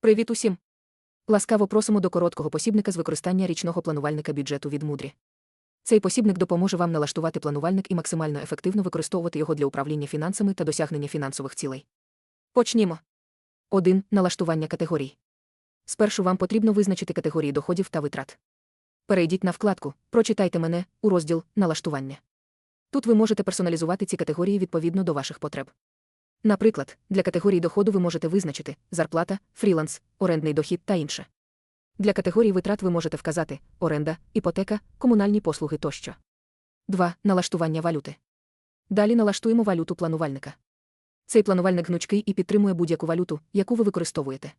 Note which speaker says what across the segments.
Speaker 1: Привіт усім! Ласкаво просимо до короткого посібника з використання річного планувальника бюджету від Мудрі. Цей посібник допоможе вам налаштувати планувальник і максимально ефективно використовувати його для управління фінансами та досягнення фінансових цілей. Почнімо. 1. Налаштування категорій. Спершу вам потрібно визначити категорії доходів та витрат. Перейдіть на вкладку Прочитайте мене у розділ Налаштування. Тут ви можете персоналізувати ці категорії відповідно до ваших потреб. Наприклад, для категорії доходу ви можете визначити зарплата, фріланс, орендний дохід та інше. Для категорії витрат ви можете вказати оренда, іпотека, комунальні послуги тощо. 2. Налаштування валюти. Далі налаштуємо валюту планувальника. Цей планувальник гнучкий і підтримує будь-яку валюту, яку ви використовуєте.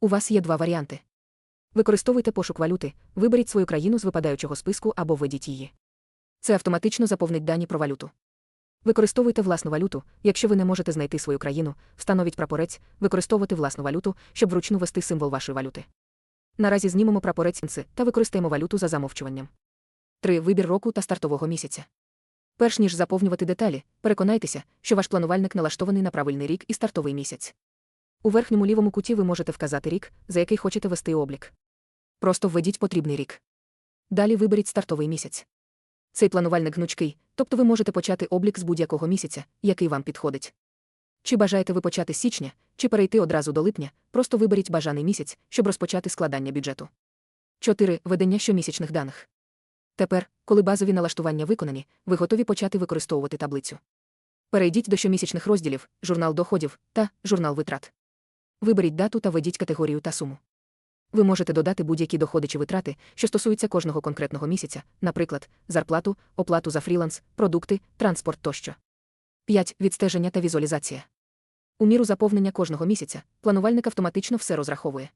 Speaker 1: У вас є два варіанти. Використовуйте пошук валюти, виберіть свою країну з випадаючого списку або введіть її. Це автоматично заповнить дані про валюту. Використовуйте власну валюту, якщо ви не можете знайти свою країну, встановіть прапорець, використовувати власну валюту, щоб вручну ввести символ вашої валюти. Наразі знімемо прапорець та використаємо валюту за замовчуванням. 3. Вибір року та стартового місяця. Перш ніж заповнювати деталі, переконайтеся, що ваш планувальник налаштований на правильний рік і стартовий місяць. У верхньому лівому куті ви можете вказати рік, за який хочете вести облік. Просто введіть потрібний рік. Далі виберіть стартовий місяць. Цей планувальник гнучкий, тобто ви можете почати облік з будь-якого місяця, який вам підходить. Чи бажаєте ви почати з січня, чи перейти одразу до липня, просто виберіть бажаний місяць, щоб розпочати складання бюджету. 4. Ведення щомісячних даних. Тепер, коли базові налаштування виконані, ви готові почати використовувати таблицю. Перейдіть до щомісячних розділів, журнал доходів та журнал витрат. Виберіть дату та введіть категорію та суму. Ви можете додати будь-які доходи чи витрати, що стосуються кожного конкретного місяця, наприклад, зарплату, оплату за фріланс, продукти, транспорт тощо. 5. Відстеження та візуалізація. У міру заповнення кожного місяця планувальник автоматично все розраховує.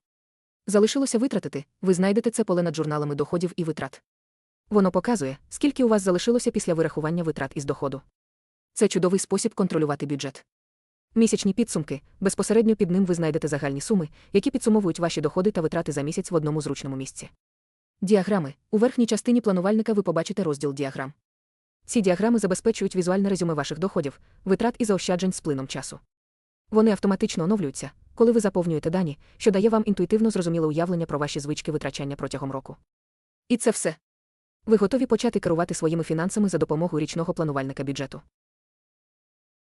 Speaker 1: Залишилося витратити, ви знайдете це поле над журналами доходів і витрат. Воно показує, скільки у вас залишилося після вирахування витрат із доходу. Це чудовий спосіб контролювати бюджет. Місячні підсумки безпосередньо під ним ви знайдете загальні суми, які підсумовують ваші доходи та витрати за місяць в одному зручному місці. Діаграми у верхній частині планувальника ви побачите розділ діаграм. Ці діаграми забезпечують візуальне резюме ваших доходів, витрат і заощаджень з плином часу. Вони автоматично оновлюються, коли ви заповнюєте дані, що дає вам інтуїтивно зрозуміле уявлення про ваші звички витрачання протягом року. І це все. Ви готові почати керувати своїми фінансами за допомогою річного планувальника бюджету.